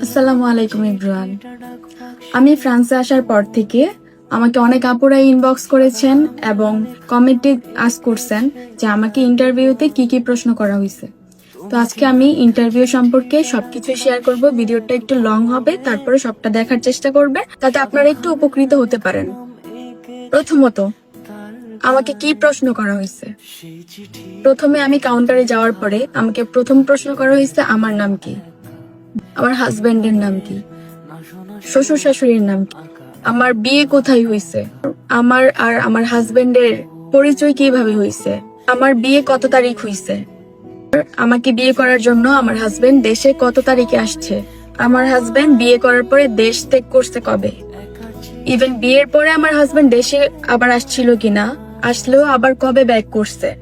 আসসালামু আলাইকুম ইব্রান আমি ফ্রান্সে আসার পর থেকে আমাকে অনেক আপুরা ইনবক্স করেছেন এবং কমেন্টে আস করছেন যে আমাকে ইন্টারভিউতে কি কি প্রশ্ন করা হয়েছে। তো আজকে আমি ইন্টারভিউ সম্পর্কে সবকিছু শেয়ার করব। ভিডিওটা একটু লং হবে, তারপরে সবটা দেখার চেষ্টা করবে, তাতে আপনারা একটু উপকৃত হতে পারেন। প্রথমত, আমাকে কি প্রশ্ন করা হয়েছে? প্রথমে আমি কাউন্টারে যাওয়ার পরে আমাকে প্রথম প্রশ্ন করা হয়েছে, আমার নাম কি? আমার হাজবেন্ডের নাম কি? শ্বশুর শাশুড়ির নাম কি? আমার বিয়ে কোথায় হয়েছে আমার আর আমার হাজবেন্ডের পরিচয় কীভাবে হয়েছে আমার বিয়ে কত তারিখ হয়েছে আমাকে বিয়ে করার জন্য আমার হাজবেন্ড দেশে কত তারিখে আসছে? আমার হাজবেন্ড বিয়ে করার পরে দেশ ত্যাগ করছে কবে? ইভেন বিয়ের পরে আমার হাজবেন্ড দেশে আবার আসছিল কিনা? আসলেও আবার কবে ব্যাক করছে?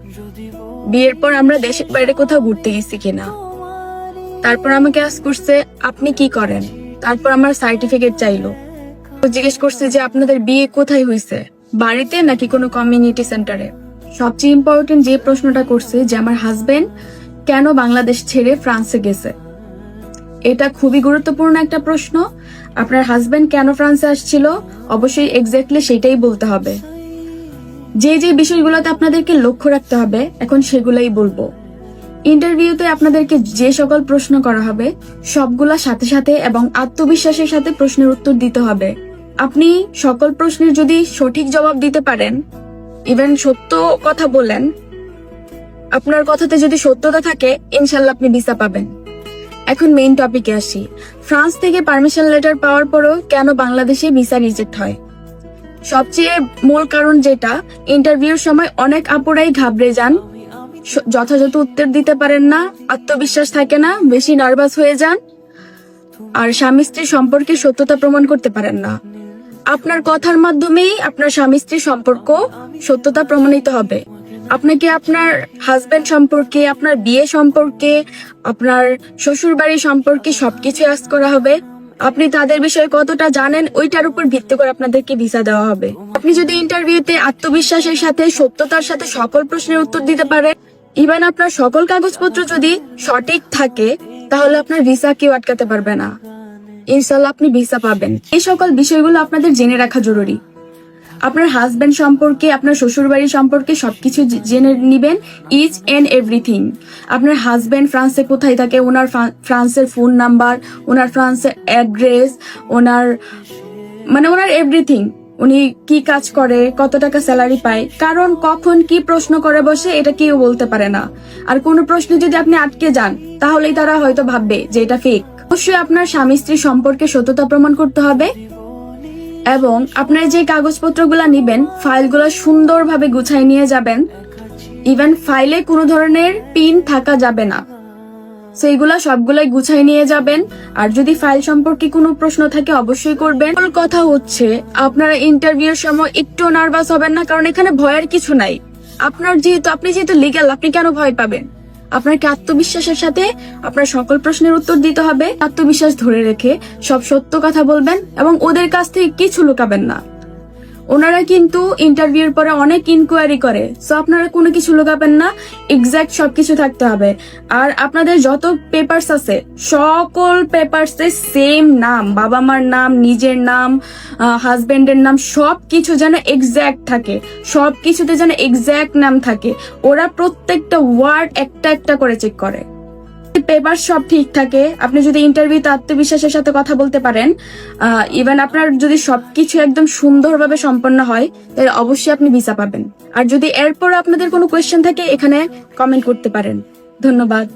বিয়ের পর আমরা দেশের বাইরে কোথাও ঘুরতে গেছি কিনা? তারপর আমাকে আজ করছে, আপনি কি করেন? তারপর আমার সার্টিফিকেট চাইলো। জিজ্ঞেস করছে যে, আপনাদের বিয়ে কোথায় হয়েছে বাড়িতে নাকি কোনো কমিউনিটি সেন্টারে সবচেয়ে ইম্পর্টেন্ট যে প্রশ্নটা করছে যে, আমার হাজবেন্ড কেন বাংলাদেশ ছেড়ে ফ্রান্সে গেছে? এটা খুবই গুরুত্বপূর্ণ একটা প্রশ্ন। আপনার হাজবেন্ড কেন ফ্রান্সে আসছিল? অবশ্যই এক্স্যাক্টলি সেটাই বলতে হবে। যে যে বিষয়গুলোতে আপনাদেরকে লক্ষ্য রাখতে হবে, এখন সেগুলাই বলব। ইন্টারভিউতে আপনাদেরকে যে সকল প্রশ্ন করা হবে, সবগুলা সাথে সাথে এবং আত্মবিশ্বাসের সাথে প্রশ্নের উত্তর দিতে হবে। আপনি সকল প্রশ্নের যদি সঠিক জবাব দিতে পারেন ইভেন সত্য কথা বলেন, আপনার কথাতে যদি সত্যতা থাকে, ইনশাল্লাহ আপনি ভিসা পাবেন। এখন মেইন টপিকে আসি। ফ্রান্স থেকে পারমিশন লেটার পাওয়ার পরও কেন বাংলাদেশে ভিসা রিজেক্ট হয়? সবচেয়ে মূল কারণ যেটা ইন্টারভিউর সময় অনেক আপুরাই ঘাবড়ে যান যথাযথ উত্তর দিতে পারেন না, আত্মবিশ্বাস থাকে না, বেশি নার্ভাস হয়ে যান, আর স্বামী স্ত্রীর সম্পর্কে সত্যতা প্রমাণ করতে পারেন না। আপনার কথার মাধ্যমেই আপনার স্বামী স্ত্রীর সম্পর্ক সত্যতা প্রমাণিত হবে। আপনাকে আপনার হাজবেন্ড সম্পর্কে, আপনার বিয়ে সম্পর্কে, আপনার শ্বশুর বাড়ি সম্পর্কে সবকিছু আস করা হবে। আপনি তাদের বিষয়ে কতটা জানেন, ওইটার উপর ভিত্তি করে আপনাদেরকে ভিসা দেওয়া হবে। আপনি যদি ইন্টারভিউতে আত্মবিশ্বাসের সাথে, সত্যতার সাথে সকল প্রশ্নের উত্তর দিতে পারেন ইভেন আপনার সকল কাগজপত্র যদি সঠিক থাকে, তাহলে আপনার ভিসা কেউ আটকাতে পারবে না। ইনশাল্লাহ আপনি ভিসা পাবেন। এই সকল বিষয়গুলো আপনাদের জেনে রাখা জরুরি। আপনার হাজবেন্ড সম্পর্কে, আপনার শ্বশুর বাড়ি সম্পর্কে সবকিছু জেনে নিবেন ইচ এন্ড এভরিথিং আপনার হাজবেন্ড ফ্রান্সে কোথায় থাকে, ওনার ফ্রান্সের ফোন নাম্বার ওনার ফ্রান্সের অ্যাড্রেস ওনার মানে ওনার এভরিথিং উনি কি কাজ করে, কত টাকা স্যালারি পায়, কারণ কখন কি প্রশ্ন করে বসে এটা কেউ বলতে পারে না। আর কোনো প্রশ্ন যদি আপনি আটকে যান, তাহলেই তারা হয়তো ভাববে যে এটা ফেক অবশ্যই আপনার স্বামী স্ত্রী সম্পর্কে সত্যতা প্রমাণ করতে হবে এবং আপনার যে কাগজপত্রগুলো নিবেন, ফাইলগুলো সুন্দরভাবে গুছাই নিয়ে যাবেন। ইভেন ফাইলে কোনো ধরনের পিন থাকা যাবে না। সেইগুলা সবগুলাই গুছাই নিয়ে যাবেন। আর যদি ফাইল সম্পর্কে কোনো প্রশ্ন থাকে, অবশ্যই করবেন। মূল কথা হচ্ছে, আপনারা ইন্টারভিউর সময় একটু নার্ভাস হবেন না, কারণ এখানে ভয়ের কিছু নাই। আপনার যেহেতু, আপনি যেহেতু লিগ্যাল আপনি কেন ভয় পাবেন? আপনাকে আত্মবিশ্বাসের সাথে আপনার সকল প্রশ্নের উত্তর দিতে হবে। আত্মবিশ্বাস ধরে রেখে সব সত্য কথা বলবেন এবং ওদের কাছ থেকে কিছু লুকাবেন না। ওনারা কিন্তু ইন্টারভিউর পরে অনেক ইনকোয়ারি করে। সো আপনারা কোনো কিছু লুকাবেন না এক্সাক্ট সবকিছু থাকতে হবে। আর আপনাদের যত পেপারস আছে, সকল পেপারসে সেম নাম বাবা মার নাম, নিজের নাম হাজবেন্ডের নাম সব কিছু যেন এক্স্যাক্ট থাকে। সব কিছুতে যেন এক্স্যাক্ট নাম থাকে। ওরা প্রত্যেকটা ওয়ার্ড একটা একটা করে চেক করে। পেপার সব ঠিক থাকে। আপনি যদি ইন্টারভিউতে আত্মবিশ্বাসের সাথে কথা বলতে পারেন ইভেন আপনার যদি সবকিছু একদম সুন্দরভাবে সম্পন্ন হয়, তাহলে অবশ্যই আপনি ভিসা পাবেন। আর যদি এরপর আপনাদের কোনো কোয়েশ্চেন থাকে, এখানে কমেন্ট করতে পারেন। ধন্যবাদ।